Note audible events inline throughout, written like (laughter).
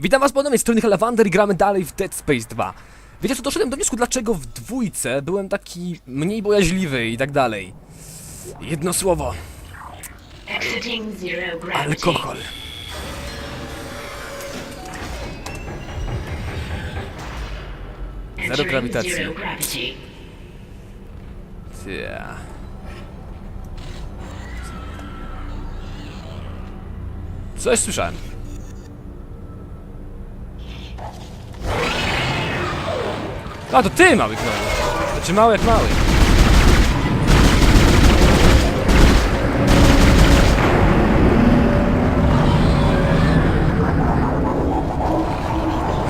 Witam was ponownie, z strony Helawander i gramy dalej w Dead Space 2. Wiecie co, doszedłem do wniosku, dlaczego w dwójce byłem taki mniej bojaźliwy i tak dalej. Jedno słowo, alkohol. Grawitacji. Zero gravity. Ja. Coś słyszałem. A, to ty, mały gnoju. Znaczy mały jak mały.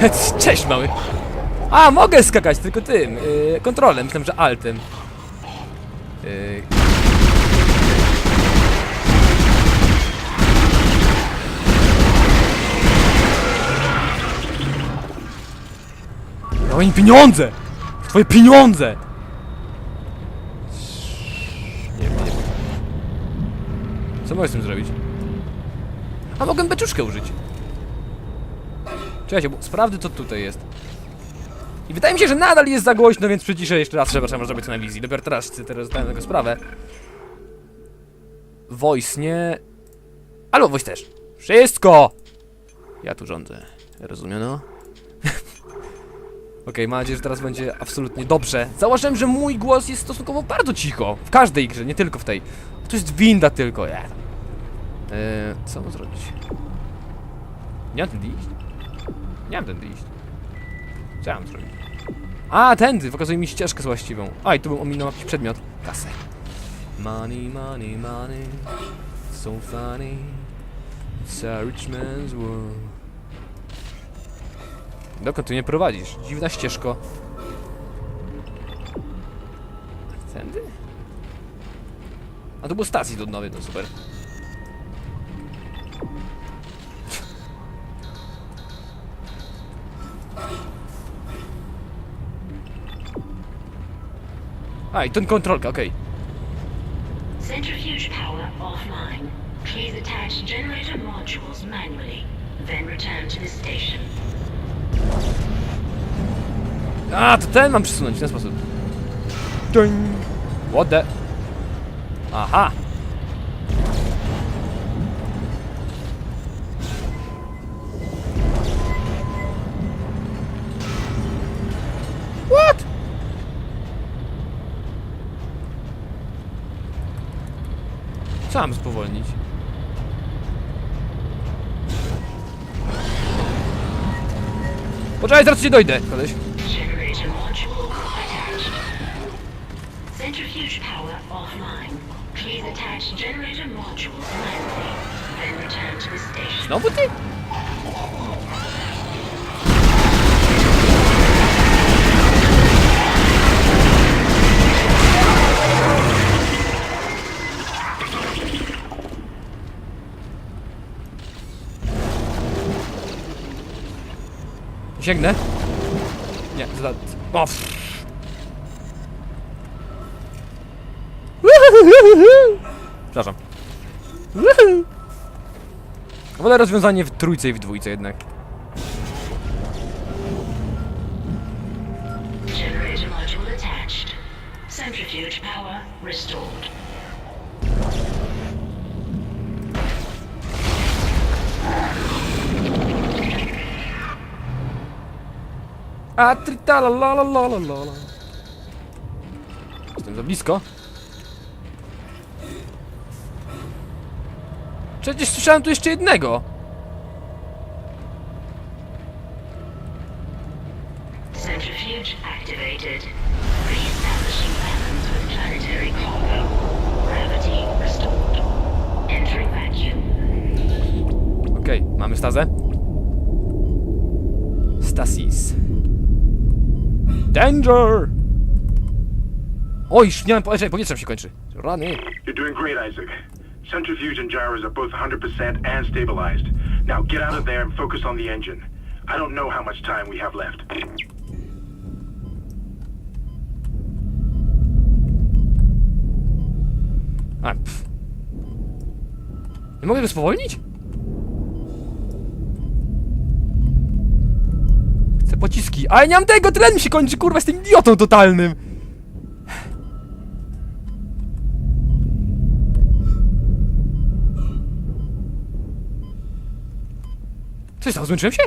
(laughs) Cześć, mały. A, mogę skakać, tylko tym, yy, kontrolem, myślałem, że altem. Yy. No i pieniądze! Twoje pieniądze! Nie wiem. Co mogę z tym zrobić? A mogę beczuszkę użyć. Czekajcie, bo sprawdzę co tutaj jest. I wydaje mi się, że nadal jest za głośno, więc przyciszę jeszcze raz, przepraszam, może być na wizji. Dopiero teraz, teraz zdałem tego sprawę. Voice nie... Albo voice też. Wszystko! Ja tu rządzę. Rozumiano? (laughs) Okej, mam nadzieję, że teraz będzie absolutnie dobrze. Zauważyłem, że mój głos jest stosunkowo bardzo cicho. W każdej grze, nie tylko w tej. To jest winda tylko, ja. Eee, co mam zrobić? Nie mam tędy iść? Nie mam tędy iść. Co mam zrobić? A, tędy! Pokazuje mi ścieżkę właściwą. A, i tu bym ominął jakiś przedmiot. Kasę. Money, money, money. So funny. It's a rich man's world. Dokąd ty mnie prowadzisz? Dziwna ścieżko. Tędy? A to był stacji nowej, to super. A, i ten kontrolka, okej. Centrifuge power offline. Please attach generator modules manually. Then return to the station. A, to ten mam przesunąć w ten sposób. Doń. What the? Aha! What? Co mam spowolnić? Poczekaj, zaraz ci dojdę, koleś. Centrifuge power offline. Please attach generator module manually. Then return to the station. Znowu ty? Sięgnę? Nie, za... O, Przepraszam. Wolę rozwiązanie w trójce i w dwójce jednak. Generator module attached. Centrifuge power restored. A tritala la la la la la la. Jestem za blisko. Przecież słyszałem tu jeszcze jednego. Centrifuge activated. Re-establishing balance with planetary. Gravity restored. Entering vacuum. Okej, mamy stazę. Stasis. Danger! Oj, śmiałem powiedzieć, powietrzem się kończy. Rany. You're doing great, Isaac. Centrifuge and gyros are both 100% and stabilized. Now get out of there and focus on the engine. I don't know how much time we have left. A. Nie mogę go spowolnić? te pociski. Ale nie mam tego, tlen mi się kończy, kurwa, jestem idiotą totalnym. Co stało, zmęczyłem się?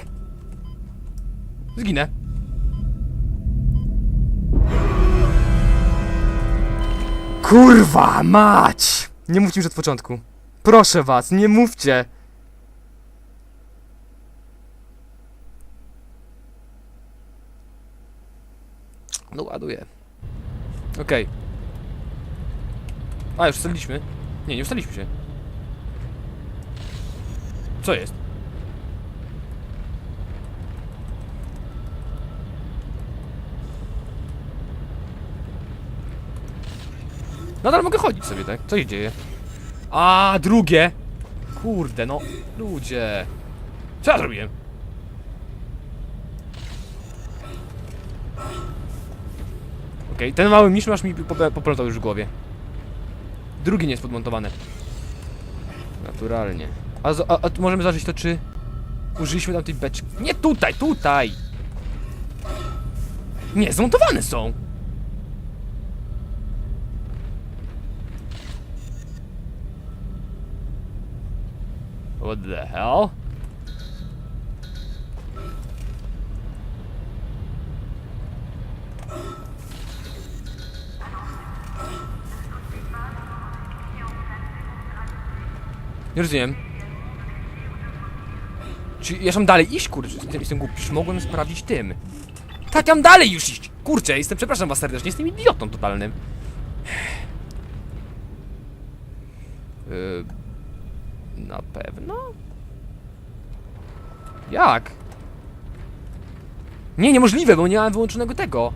Zginę. Kurwa mać! Nie mówcie już od początku. Proszę was, nie mówcie. No ładuję. Okej. A, już ustaliliśmy? Nie, nie ustaliliśmy się. Co jest? Nadal mogę chodzić sobie, tak? Co się dzieje? A, drugie! Kurde, no, ludzie. Co ja zrobiłem? Okej, ten mały miszmasz mi poplątał już w głowie. Drugi nie jest podmontowany. Naturalnie. A, a, a możemy zacząć to, czy użyliśmy tam tej beczki. Nie tutaj, tutaj! Nie, zmontowane są! What the hell? Nie rozumiem. Czy ja mam dalej iść, kurczę? Jestem, jestem głupi, przecież mogłem sprawdzić tym. Tak, ja mam dalej już iść! Kurczę, jestem, przepraszam was serdecznie, jestem idiotą totalnym. Yy, na pewno? Jak? Nie, niemożliwe, bo nie miałem wyłączonego tego.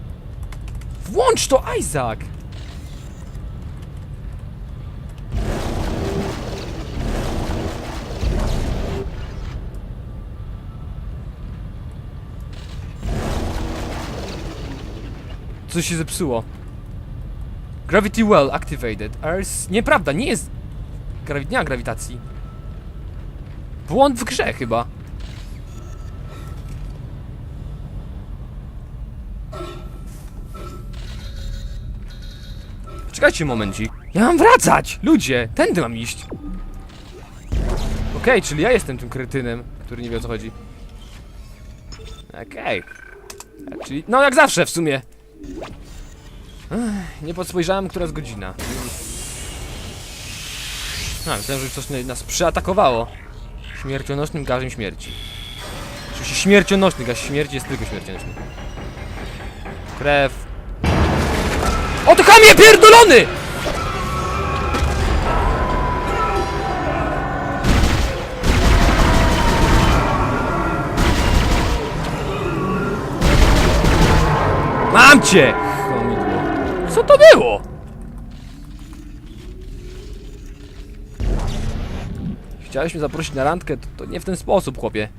Włącz to, Isaac! Coś się zepsuło. Gravity well activated. Ars... Nieprawda, nie jest... Gravi... Nie ma grawitacji. Błąd w grze chyba. Czekajcie momencik. Ja mam wracać! Ludzie! Tędy mam iść. Okej, czyli ja jestem tym kretynem, który nie wie o co chodzi. Okej. A, Czyli... No jak zawsze w sumie. Ech, nie podspojrzałem, która jest godzina. A, myślałem, że coś nas przyatakowało. Śmiercionośnym gazem śmierci. Oczywiście śmiercionośny gaz śmierci jest tylko śmiercionośny. Krew. O ty chamie pierdolony! Mam cię! Co to było? Chciałeś mnie zaprosić na randkę, to, to nie w ten sposób, chłopie.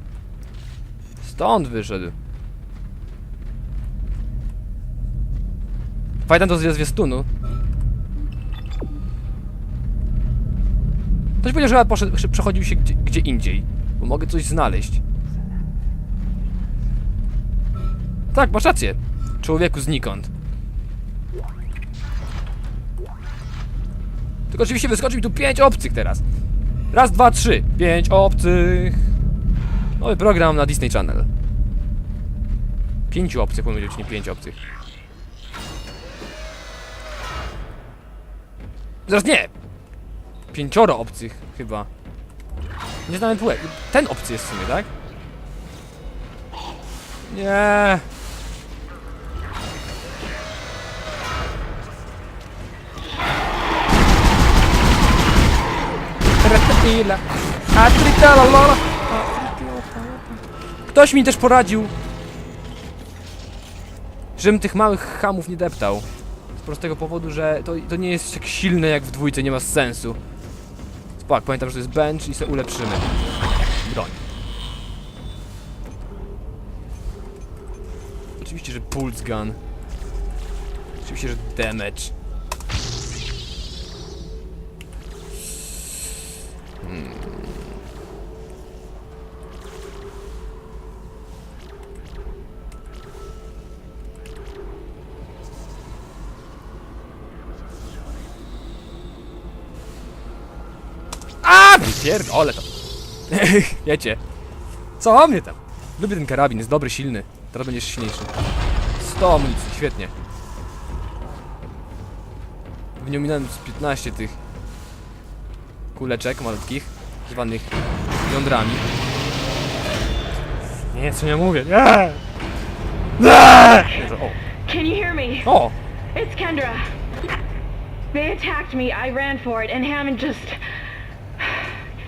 Stąd wyszedł. Pamiętam to ze zwiastunu. Ktoś powiedział, że poszedł, przechodził się gdzie, gdzie indziej. Bo mogę coś znaleźć. Tak, masz rację. Człowieku znikąd. Tylko oczywiście wyskoczy mi tu pięć obcych teraz. Raz, dwa, trzy. Pięć obcych. Nowy program na Disney Channel. Pięciu obcych, być, nie pięć obcych. Zaraz nie! Pięcioro obcych, chyba. Nie znałem półek. Ten obcy jest w sumie, tak? Nie. Ktoś mi też poradził, żebym tych małych hamów nie deptał. Z prostego powodu, że to, to nie jest tak silne jak w dwójce, nie ma sensu. Spak, pamiętam, że to jest bench i sobie ulepszymy. Broń. Oczywiście, że pulse gun. Oczywiście, że damage. A, pierdolę to. (laughs) Wiecie. Co mnie tam? Lubię ten karabin, jest dobry, silny. Teraz będziesz silniejszy. 100 amunicji, świetnie. W nią minąłem z 15 tych kuleczek malutkich, zwanych jądrami. Nie, co ja mówię? Nie! Nie! Jezu, O, Can you hear me? o! It's Kendra. They attacked me. I ran for it, and Hammond just.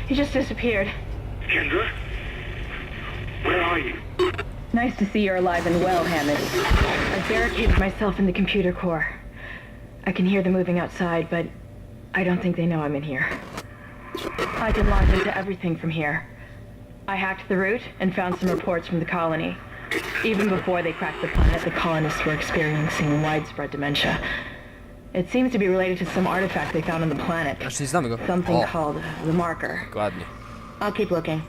He just disappeared. Kendra? Where are you? Nice to see you're alive and well, Hammond. I've barricaded myself in the computer core. I can hear them moving outside, but I don't think they know I'm in here. I can launch into everything from here. I hacked the route and found some reports from the colony. Even before they cracked the planet, the colonists were experiencing widespread dementia. It seems to be related to some artifact they found on the planet. Znaczy znamy go. Something O, called the marker. dokładnie. I'll keep looking.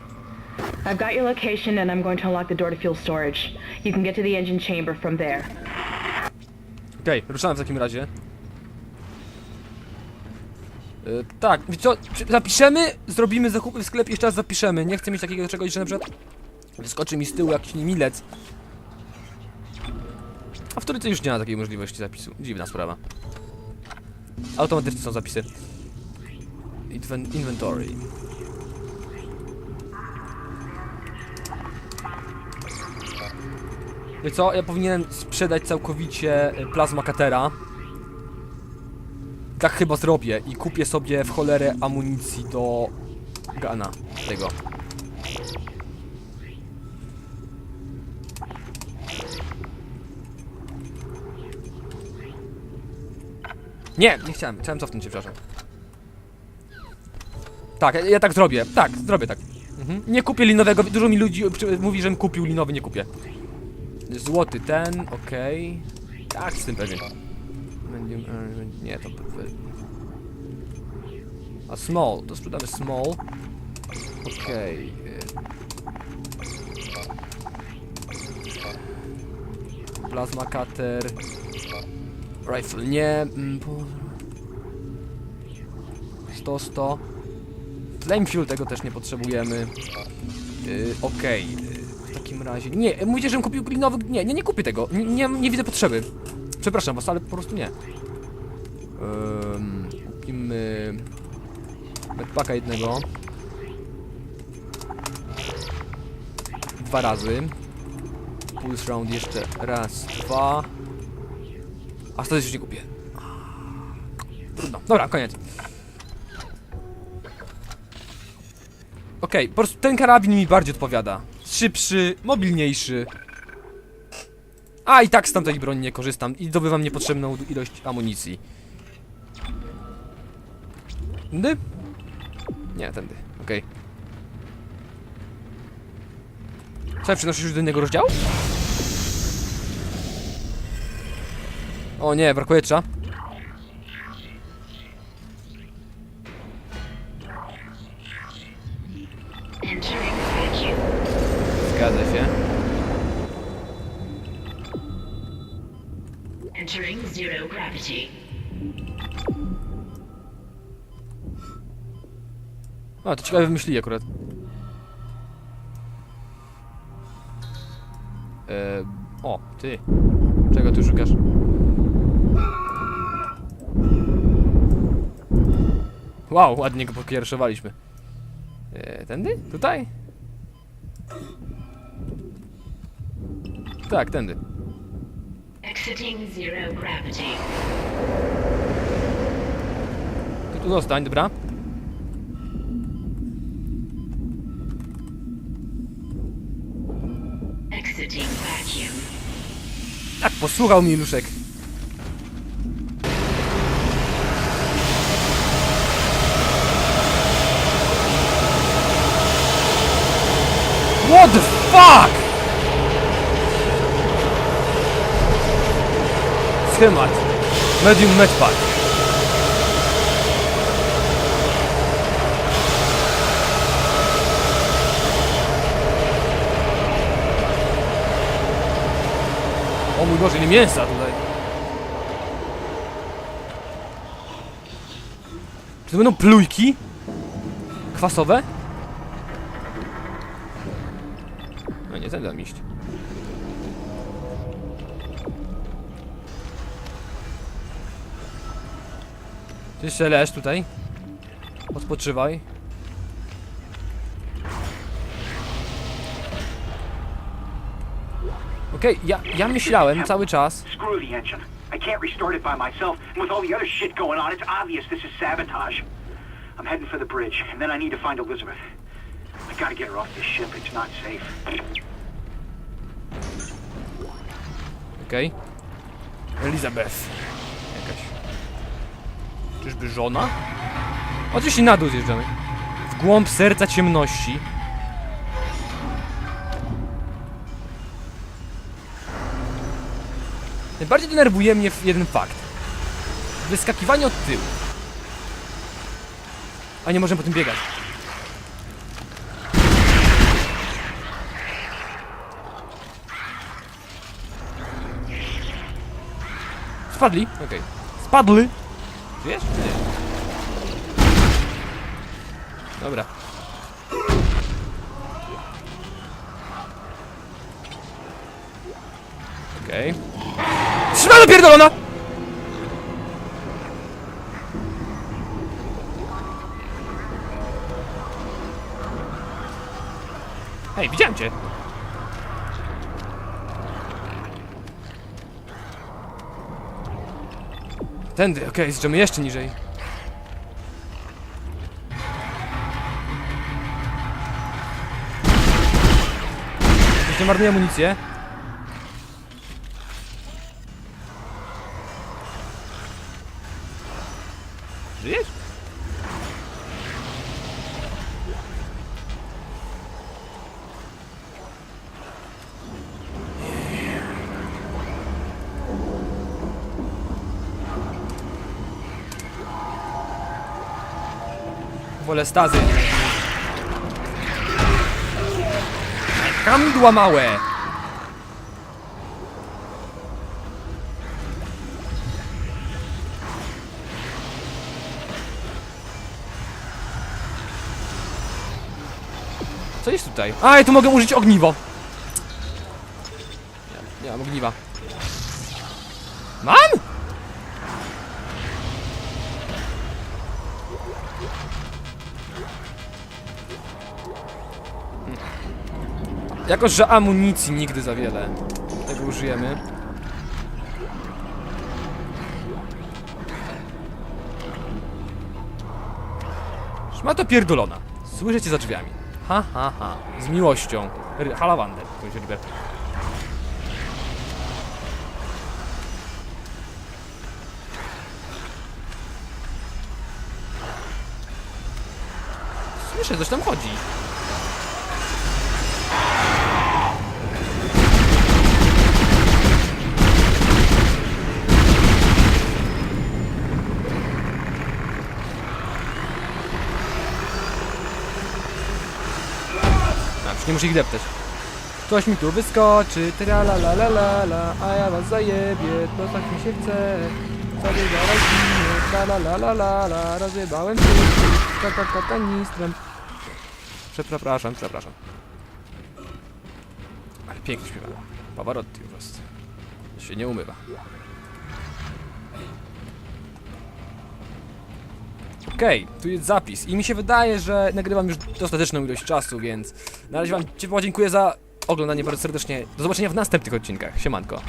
I've got your location and I'm going to unlock the door to fuel storage. You can get to the engine chamber from there. Okej, ruszamy w takim razie. Yy, tak, wiecie co, czy- zapiszemy, zrobimy zakupy w sklepie, jeszcze raz zapiszemy. Nie chcę mieć takiego czegoś, że na przykład wyskoczy mi z tyłu jakiś niemilec. A w trójce już nie ma takiej możliwości zapisu. Dziwna sprawa. Automatyczne są zapisy. Inven inventory. Wiecie co, ja powinienem sprzedać całkowicie y, plazma Catera. Tak chyba zrobię i kupię sobie w cholerę amunicji do Gana tego. Nie, nie chciałem, chciałem cofnąć się, przepraszam. Tak, ja, ja tak zrobię, tak, zrobię tak. Mhm. Nie kupię linowego, dużo mi ludzi mówi, żebym kupił linowy, nie kupię. Złoty ten, okej. Tak, z tym pewien. E, nie, to... A small, to sprzedamy small. Okej. y. Plasma cutter. Rifle nie. mm, po- 100, 100. Flame fuel tego też nie potrzebujemy. Yy, Okej. yy, W takim razie. Nie, mówicie, żebym kupił glinowy. Nie, nie, nie kupię tego. Nie, nie, nie widzę potrzeby. Przepraszam was, ale po prostu nie. Ym, kupimy. Backpacka jednego. Dwa razy. Pulse round jeszcze raz, dwa. A wtedy już nie kupię. Trudno. Dobra, koniec. Okej, po prostu ten karabin mi bardziej odpowiada. Szybszy, mobilniejszy. A i tak z tamtej broni nie korzystam i zdobywam niepotrzebną ilość amunicji. Tędy? Nie, tędy. Okej. Co, ja już do innego rozdziału? O nie, brakuje trza. Zgadza się. Entering zero gravity. A, to ciekawe wymyślili akurat. Eee, o, ty. Czego tu szukasz? Wow, ładnie go pokierszowaliśmy. Eee, tędy? Tutaj? Tak, tędy. Exiting zero gravity. Ty tu zostań, dobra? Exiting vacuum. Tak, posłuchał mi Luszek. What the fuck? Schemat. Medium medpack. O mój Boże, ile mięsa tutaj. Czy to będą plujki? Kwasowe? No nie, ten dam iść. Ty jeszcze leż tutaj. Odpoczywaj. Okej, ja, ja myślałem cały czas, Screw the engine. I can't restart it by myself, and with all the other shit going on, it's obvious this is sabotage. I'm heading for the bridge, and then I need to find Elizabeth. I gotta get her off this ship. It's not safe. Okej. Elizabeth. Czyżby żona? Oczywiście na dół zjeżdżamy. W głąb serca ciemności. Najbardziej denerwuje mnie jeden fakt. Wyskakiwanie od tyłu. A nie możemy po tym biegać. Spadli? Okej. Spadli! Wiesz? Nie. Dobra. Okej. Okay. Szmana pierdolona! Hej, widziałem cię! Tędy, okej, zjeżdżamy jeszcze niżej. Już nie marnuję amunicję. Wolę stazy. Kamidła małe! Co jest tutaj? A, ja tu mogę użyć ogniwo. Nie, nie mam ogniwa. Mam? Jako, że amunicji nigdy za wiele tego użyjemy. Szmata pierdolona. Słyszę cię za drzwiami. Ha, ha, ha. Z miłością. Ry- Halawander. To się liber. Słyszę, coś tam chodzi. A, nie muszę ich deptać. Ktoś mi tu wyskoczy, tyra la la la la la, a ja was zajebie, to tak mi się chce. Sobie zaraz ginie, la la la la la rozjebałem ta ta kanistrem. Przepraszam, przepraszam. Ale pięknie śpiewa. Pavarotti po prostu. Się nie umywa. Okej, tu jest zapis i mi się wydaje, że nagrywam już dostateczną ilość czasu, więc na razie wam dziękuję za oglądanie bardzo serdecznie. Do zobaczenia w następnych odcinkach. Siemanko.